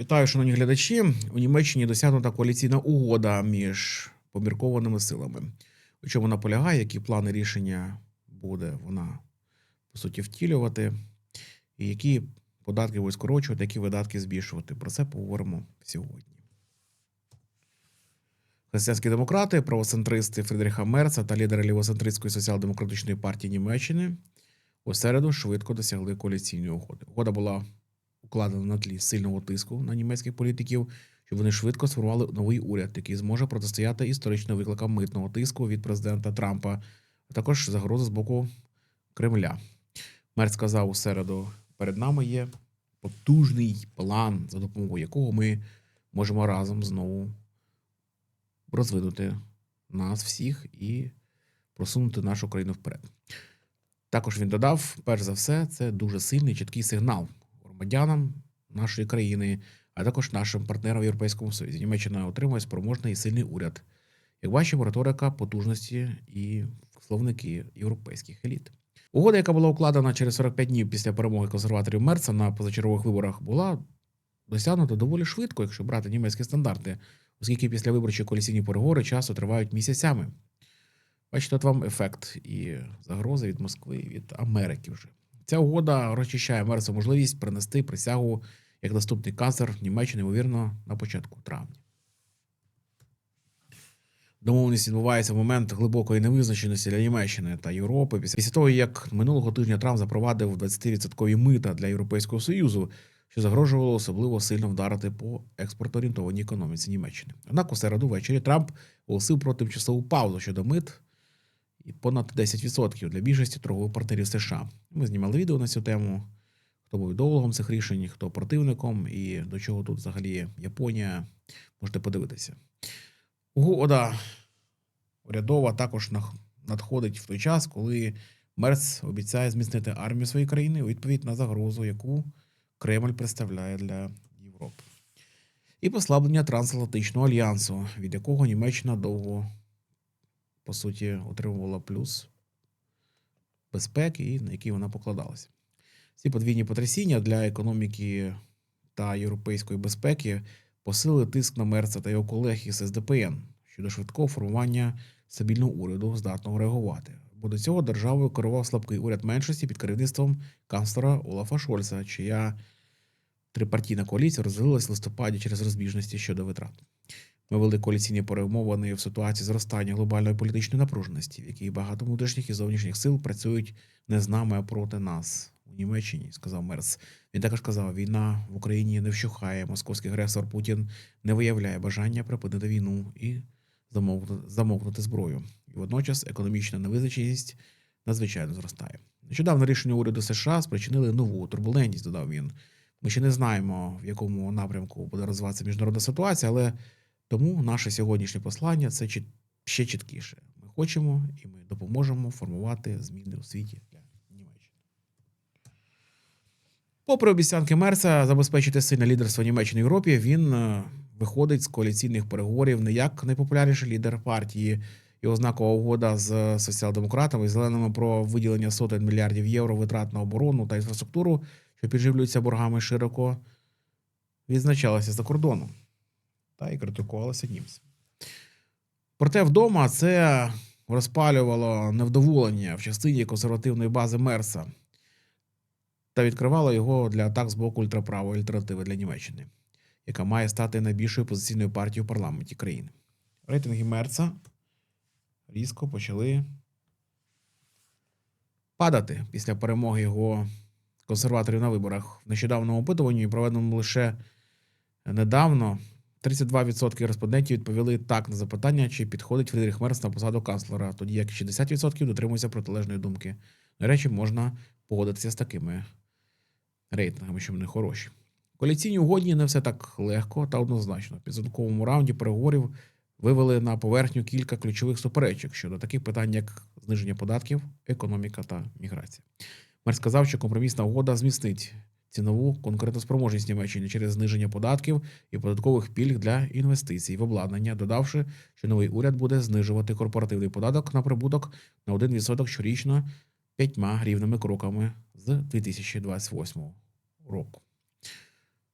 Вітаю, шановні глядачі. У Німеччині досягнута коаліційна угода між поміркованими силами. У чому вона полягає, які плани рішення буде вона по суті втілювати, і які податки буде скорочувати, які видатки збільшувати. Про це поговоримо сьогодні. Християнські демократи, правоцентристи Фрідріха Мерца та лідери лівоцентристської соціал-демократичної партії Німеччини у середу швидко досягли коаліційної угоди. Угода була укладена на тлі сильного тиску на німецьких політиків, щоб вони швидко сформували новий уряд, який зможе протистояти історичним викликам митного тиску від президента Трампа, а також загрози з боку Кремля. Мерц сказав у середу: перед нами є потужний план, за допомогою якого ми можемо разом знову розвинути нас всіх і просунути нашу країну вперед. Також він додав: перш за все, це дуже сильний чіткий сигнал громадянам нашої країни, а також нашим партнерам в Європейському Союзі. Німеччина отримує спроможний і сильний уряд. Як бачимо, риторика потужності і словники європейських еліт. Угода, яка була укладена через 45 днів після перемоги консерваторів Мерца на позачергових виборах, була досягнута доволі швидко, якщо брати німецькі стандарти, оскільки після виборчі коаліційні переговори часто тривають місяцями. Бачите, от вам ефект і загрози від Москви, від Америки вже. Ця угода розчищає Мерсу можливість принести присягу як наступний канцлер Німеччини, ймовірно, на початку травня. Домовленість відбувається в момент глибокої невизначеності для Німеччини та Європи. Після того, як минулого тижня Трамп запровадив 20% мита для Європейського Союзу, що загрожувало особливо сильно вдарити по експортоорієнтованій економіці Німеччини. Однак у середу ввечері Трамп оголосив про тимчасову паузу щодо мит і понад 10% для більшості торгових партнерів США. Ми знімали відео на цю тему. Хто був ідеологом цих рішень, хто противником, і до чого тут взагалі Японія, можете подивитися. Угода урядова також надходить в той час, коли Мерц обіцяє зміцнити армію своєї країни у відповідь на загрозу, яку Кремль представляє для Європи. І послаблення трансатлантичного альянсу, від якого Німеччина довго, по суті, отримувала плюс безпеки, на який вона покладалася. Ці подвійні потрясіння для економіки та європейської безпеки посилили тиск на Мерца та його колег із СДПН щодо швидкого формування стабільного уряду, здатного реагувати. Бо до цього державою керував слабкий уряд меншості під керівництвом канцлера Олафа Шольца, чия трипартійна коаліція розвалилась в листопаді через розбіжності щодо витрат. Вели коаліційні перемовини в ситуації зростання глобальної політичної напруженості, в якій багато внутрішніх і зовнішніх сил працюють не з нами, а проти нас у Німеччині, сказав Мерц. Він також казав, війна в Україні не вщухає. Московський агресор Путін не виявляє бажання припинити війну і замовкнути зброю. І водночас економічна невизначеність надзвичайно зростає. Нещодавно рішення уряду США спричинили нову турбулентність, додав він. Ми ще не знаємо, в якому напрямку буде розвиватися міжнародна ситуація, але тому наше сьогоднішнє послання це ще чіткіше. Ми хочемо і ми допоможемо формувати зміни у світі для Німеччини. Попри обіцянки Мерса забезпечити сильне лідерство Німеччини в Європі, він е, виходить з коаліційних переговорів не як найпопулярніший лідер партії. Його знакова угода з соціал-демократами і зеленими про виділення сотень мільярдів євро витрат на оборону та інфраструктуру, що підживлюються боргами широко, відзначалася за кордоном та й критикувалася німцями. Проте вдома це розпалювало невдоволення в частині консервативної бази Мерса та відкривало його для атак з боку ультраправої альтернативи для Німеччини, яка має стати найбільшою позиційною партією в парламенті країни. Рейтинги Мерца різко почали падати після перемоги його консерваторів на виборах. В нещодавному опитуванні, проведеному лише недавно, 32% респондентів відповіли так на запитання, чи підходить Фрідріх Мерц на посаду канцлера, тоді як 60% дотримуються протилежної думки. До речі, можна погодитися з такими рейтингами, що вони хороші. Коаліційні угодні не все так легко та однозначно. В підсумковому раунді переговорів вивели на поверхню кілька ключових суперечок щодо таких питань, як зниження податків, економіка та міграція. Мер сказав, що компромісна угода зміцнить цінову конкурентоспроможність Німеччини через зниження податків і податкових пільг для інвестицій в обладнання, додавши, що новий уряд буде знижувати корпоративний податок на прибуток на 1% щорічно п'ятьма рівними кроками з 2028 року.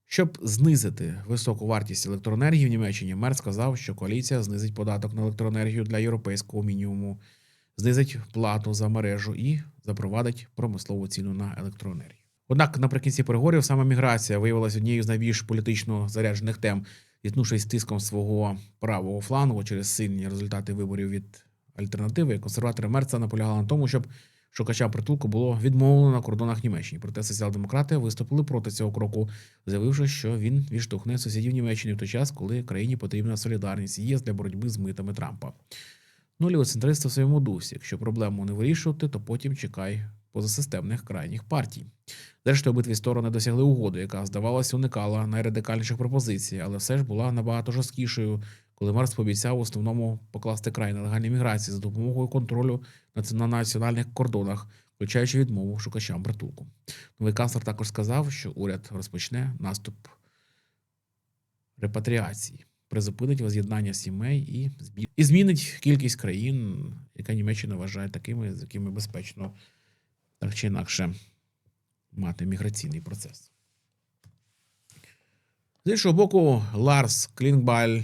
Щоб знизити високу вартість електроенергії в Німеччині, мер сказав, що коаліція знизить податок на електроенергію для європейського мінімуму, знизить плату за мережу і запровадить промислову ціну на електроенергію. Однак наприкінці переговорів саме міграція виявилася однією з найбільш політично заряджених тем, зіткнувшись тиском свого правого флангу через сильні результати виборів від альтернативи. Консерватори Мерца наполягали на тому, щоб шукачам притулку було відмовлено на кордонах Німеччини. Проте соціал-демократи виступили проти цього кроку, заявивши, що він відштовхне сусідів Німеччини в той час, коли країні потрібна солідарність ЄС для боротьби з митами Трампа. Ну, лівоцентристи в своєму дусі. Якщо проблему не вирішувати, то потім чекай позасистемних крайніх партій. Зрештою, обидві сторони досягли угоди, яка, здавалося, уникала найрадикальніших пропозицій, але все ж була набагато жорсткішою, коли Марс пообіцяв в основному покласти край нелегальній міграції за допомогою контролю на національних кордонах, включаючи відмову шукачам притулку. Новий канцлер також сказав, що уряд розпочне наступ репатріації, призупинить воз'єднання сімей і, і змінить кількість країн, яка Німеччина вважає такими, з якими безпечно так чи інакше мати міграційний процес. З іншого боку, Ларс Клінгбаль,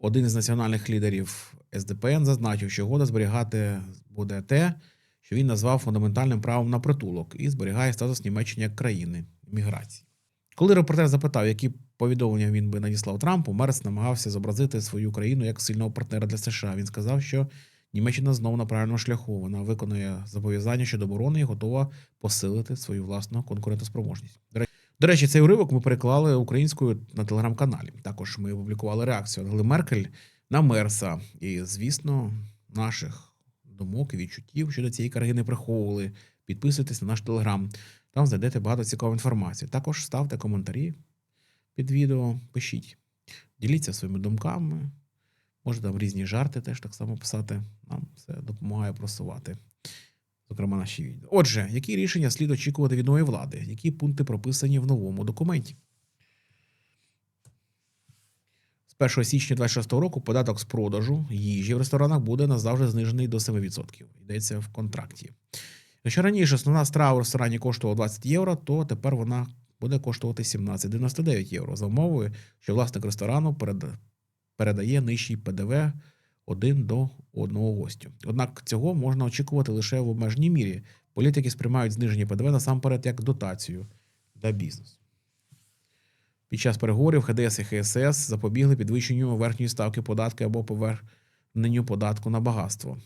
один із національних лідерів СДПН, зазначив, що угода зберігати буде те, що він назвав фундаментальним правом на притулок і зберігає статус Німеччини як країни міграції. Коли репортер запитав, які повідомлення він би надіслав Трампу, Мерс намагався зобразити свою країну як сильного партнера для США. Він сказав, що Німеччина знову на правильному шляху. Вона виконує зобов'язання щодо оборони і готова посилити свою власну конкурентоспроможність. До речі, цей уривок ми переклали українською на телеграм-каналі. Також ми опублікували реакцію Ангели Меркель на Мерса. І, звісно, наших думок і відчуттів щодо цієї карги не приховували. Підписуйтесь на наш телеграм. Там знайдете багато цікавої інформації. Також ставте коментарі під відео, пишіть, діліться своїми думками. Може там різні жарти теж так само писати. Нам це допомагає просувати, зокрема, наші відео. Отже, які рішення слід очікувати від нової влади? Які пункти прописані в новому документі? З 1 січня 2026 року податок з продажу їжі в ресторанах буде назавжди знижений до 7%. Йдеться в контракті. Якщо раніше основна страва в ресторані коштувала 20 євро, то тепер вона буде коштувати 17,99 євро за умовою, що власник ресторану перед- передає нижчий ПДВ один до одного гостю. Однак цього можна очікувати лише в обмеженій мірі. Політики сприймають зниження ПДВ насамперед як дотацію для бізнесу. Під час переговорів ХДС і ХСС запобігли підвищенню верхньої ставки податки або поверненню податку на багатство,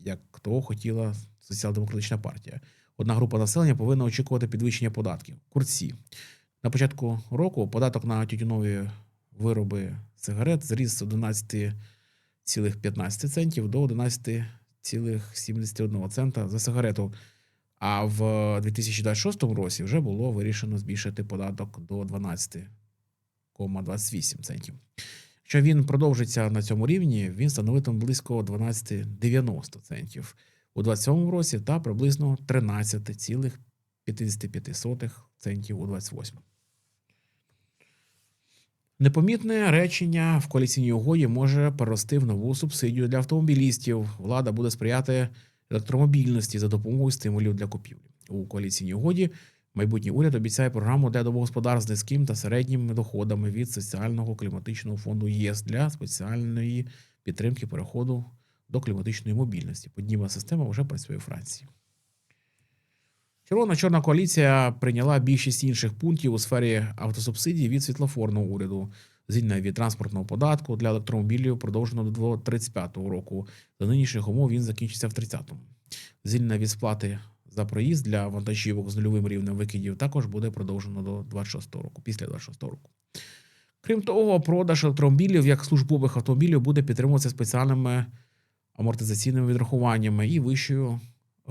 як того хотіла соціал-демократична партія. Одна група населення повинна очікувати підвищення податків. Курці. На початку року податок на тютюнові вироби сигарет зріс з 11,15 центів до 11,71 цента за сигарету. А в 2026 році вже було вирішено збільшити податок до 12,28 центів. Якщо він продовжиться на цьому рівні, він становитиме близько 12,90 центів у 2027 році та приблизно 13,55 центів у 2028. Непомітне речення в коаліційній угоді може перерости в нову субсидію для автомобілістів. Влада буде сприяти електромобільності за допомогою стимулів для купівлі. У коаліційній угоді майбутній уряд обіцяє програму для домогосподарств з низьким та середніми доходами від соціального кліматичного фонду ЄС для спеціальної підтримки переходу до кліматичної мобільності. Подібна система вже працює у Франції. Червона чорна коаліція прийняла більшість інших пунктів у сфері автосубсидій від світлофорного уряду. Звільнення від транспортного податку для електромобілів продовжено до 35-го року. За нинішніх умов він закінчиться в 30-му. Звільнення від сплати за проїзд для вантажівок з нульовим рівнем викидів також буде продовжено до 26-го року, після 26-го року. Крім того, продаж електромобілів як службових автомобілів буде підтримуватися спеціальними амортизаційними відрахуваннями і вищою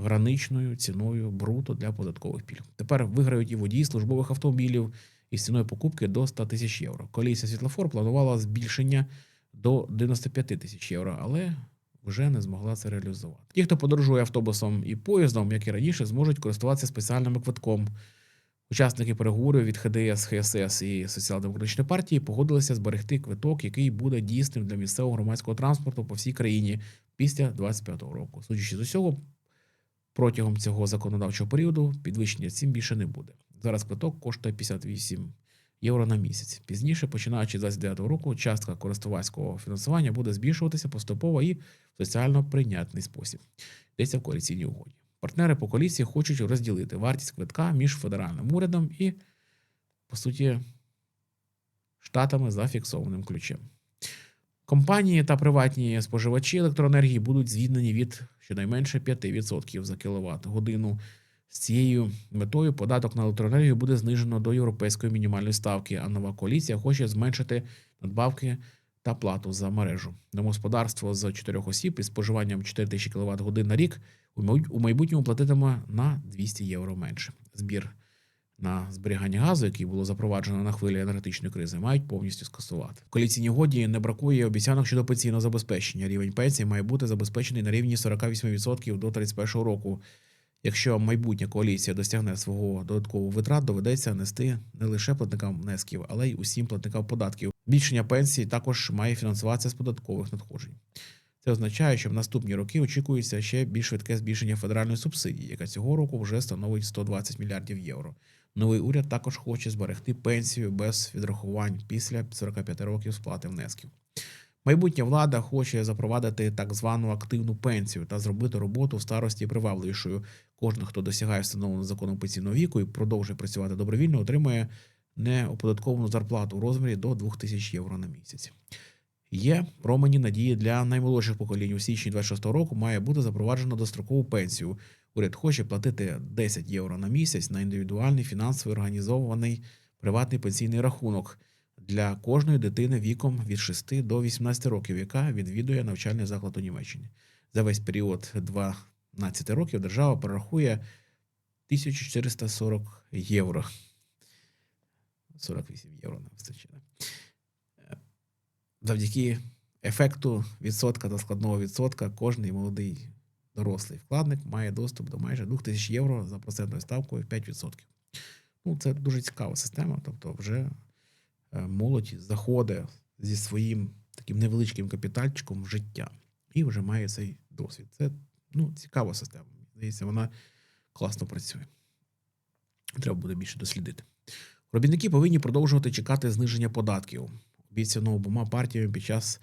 граничною ціною бруто для податкових пільг. Тепер виграють і водії службових автомобілів із ціною покупки до 100 тисяч євро. Коаліція світлофор планувала збільшення до 95 тисяч євро, але вже не змогла це реалізувати. Ті, хто подорожує автобусом і поїздом, як і раніше, зможуть користуватися спеціальним квитком. Учасники переговорів від ХДС, ХСС і Соціал-демократичної партії погодилися зберегти квиток, який буде дійсним для місцевого громадського транспорту по всій країні після 25-го року. Судячи з усього, протягом цього законодавчого періоду підвищення цін більше не буде. Зараз квиток коштує 58 євро на місяць. Пізніше, починаючи з 29 року, частка користувацького фінансування буде збільшуватися поступово і в соціально прийнятний спосіб. Йдеться в коаліційній угоді. Партнери по коаліції хочуть розділити вартість квитка між федеральним урядом і, по суті, штатами за фіксованим ключем. Компанії та приватні споживачі електроенергії будуть звільнені від щонайменше 5% за кіловат годину. З цією метою податок на електроенергію буде знижено до європейської мінімальної ставки, а нова коаліція хоче зменшити надбавки та плату за мережу. Домогосподарство з 4 осіб із споживанням 4000 кВт годин на рік у май- у майбутньому платитиме на 200 євро менше. Збір на зберігання газу, який було запроваджено на хвилі енергетичної кризи, мають повністю скасувати. В коаліційній годі не бракує обіцянок щодо пенсійного забезпечення. Рівень пенсії має бути забезпечений на рівні 48% до 31 року. Якщо майбутня коаліція досягне свого додаткового витрат, доведеться нести не лише платникам внесків, але й усім платникам податків. Збільшення пенсій також має фінансуватися з податкових надходжень. Це означає, що в наступні роки очікується ще більш швидке збільшення федеральної субсидії, яка цього року вже становить 120 мільярдів євро. Новий уряд також хоче зберегти пенсію без відрахувань після 45 років сплати внесків. Майбутня влада хоче запровадити так звану активну пенсію та зробити роботу в старості привабливішою. Кожен, хто досягає встановленого законом пенсійного віку і продовжує працювати добровільно, отримує неоподатковану зарплату у розмірі до 2000 євро на місяць. Є промені надії для наймолодших поколінь. У січні 26 року має бути запроваджено дострокову пенсію. Уряд хоче платити 10 євро на місяць на індивідуальний фінансовий організований приватний пенсійний рахунок для кожної дитини віком від 6 до 18 років, яка відвідує навчальний заклад у Німеччині. За весь період 12 років держава перерахує 1440 євро. 48 євро не вистачає. Е, Завдяки ефекту відсотка та складного відсотка кожний молодий дорослий вкладник має доступ до майже 2000 євро за процентною ставкою 5%. Ну, це дуже цікава система. Тобто, вже е, молодь заходить зі своїм таким невеличким капітальчиком в життя і вже має цей досвід. Це ну, цікава система. Здається, вона класно працює. Треба буде більше дослідити. Робітники повинні продовжувати чекати зниження податків, обіцяного обома партіями під час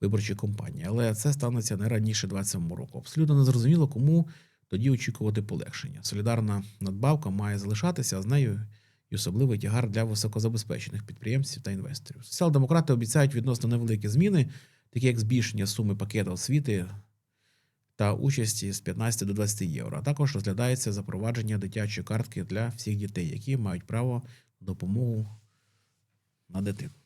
виборчої кампанії. Але це станеться не раніше 27 року. Абсолютно незрозуміло, кому тоді очікувати полегшення. Солідарна надбавка має залишатися, а з нею і особливий тягар для високозабезпечених підприємців та інвесторів. Соціал-демократи обіцяють відносно невеликі зміни, такі як збільшення суми пакету освіти та участі з 15 до 20 євро. А також розглядається запровадження дитячої картки для всіх дітей, які мають право допомогу на дитину.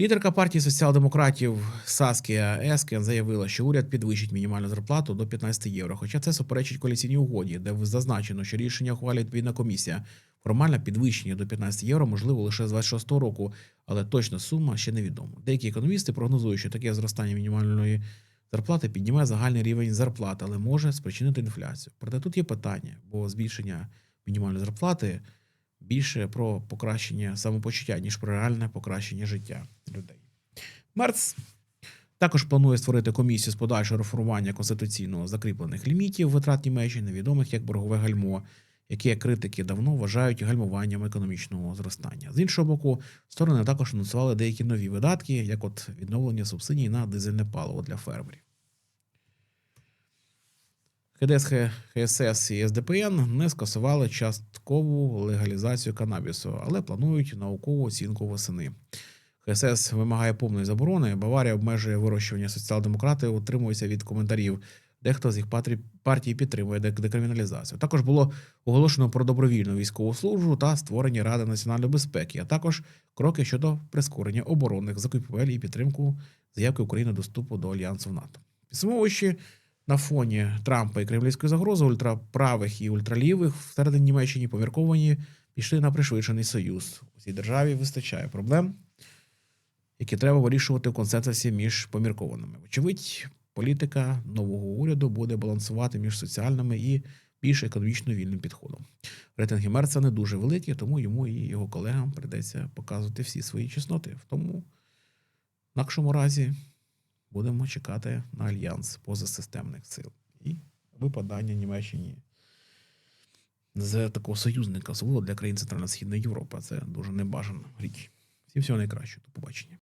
Лідерка партії соціал-демократів Саскія Ескен заявила, що уряд підвищить мінімальну зарплату до 15 євро. Хоча це суперечить коаліційній угоді, де зазначено, що рішення ухвалює відповідна комісія. Формальне підвищення до 15 євро можливо лише з 26 року, але точна сума ще невідома. Деякі економісти прогнозують, що таке зростання мінімальної зарплати підніме загальний рівень зарплат, але може спричинити інфляцію. Проте тут є питання, бо збільшення мінімальної зарплати більше про покращення самопочуття, ніж про реальне покращення життя людей. Мерц також планує створити комісію з подальшого реформування конституційно закріплених лімітів витрат Німеччини, відомих як боргове гальмо, яке критики давно вважають гальмуванням економічного зростання. З іншого боку, сторони також анонсували деякі нові видатки, як от відновлення субсидій на дизельне паливо для фермерів. ХДС, ХСС і СДПН не скасували часткову легалізацію канабісу, але планують наукову оцінку восени. ХСС вимагає повної заборони. Баварія обмежує вирощування соціал-демократи, утримуються від коментарів. Дехто з їх партій підтримує декриміналізацію. Також було оголошено про добровільну військову службу та створення Ради національної безпеки, а також кроки щодо прискорення оборонних закупівель і підтримку заявки України до вступу до альянсу в НАТО. Підсумовуючи, на фоні Трампа і кремлівської загрози ультраправих і ультралівих всередині Німеччині помірковані пішли на пришвидшений союз. У цій державі вистачає проблем, які треба вирішувати в консенсусі між поміркованими. Вочевидь, політика нового уряду буде балансувати між соціальними і більш економічно вільним підходом. Рейтинги Мерца не дуже великі, тому йому і його колегам прийдеться показувати всі свої чесноти. В тому в інакшому разі будемо чекати на альянс позасистемних сил і випадання Німеччині з такого союзника, особливо для країн Центрально-Східної Європи. Це дуже небажана річ. Всім всього найкращого. До побачення.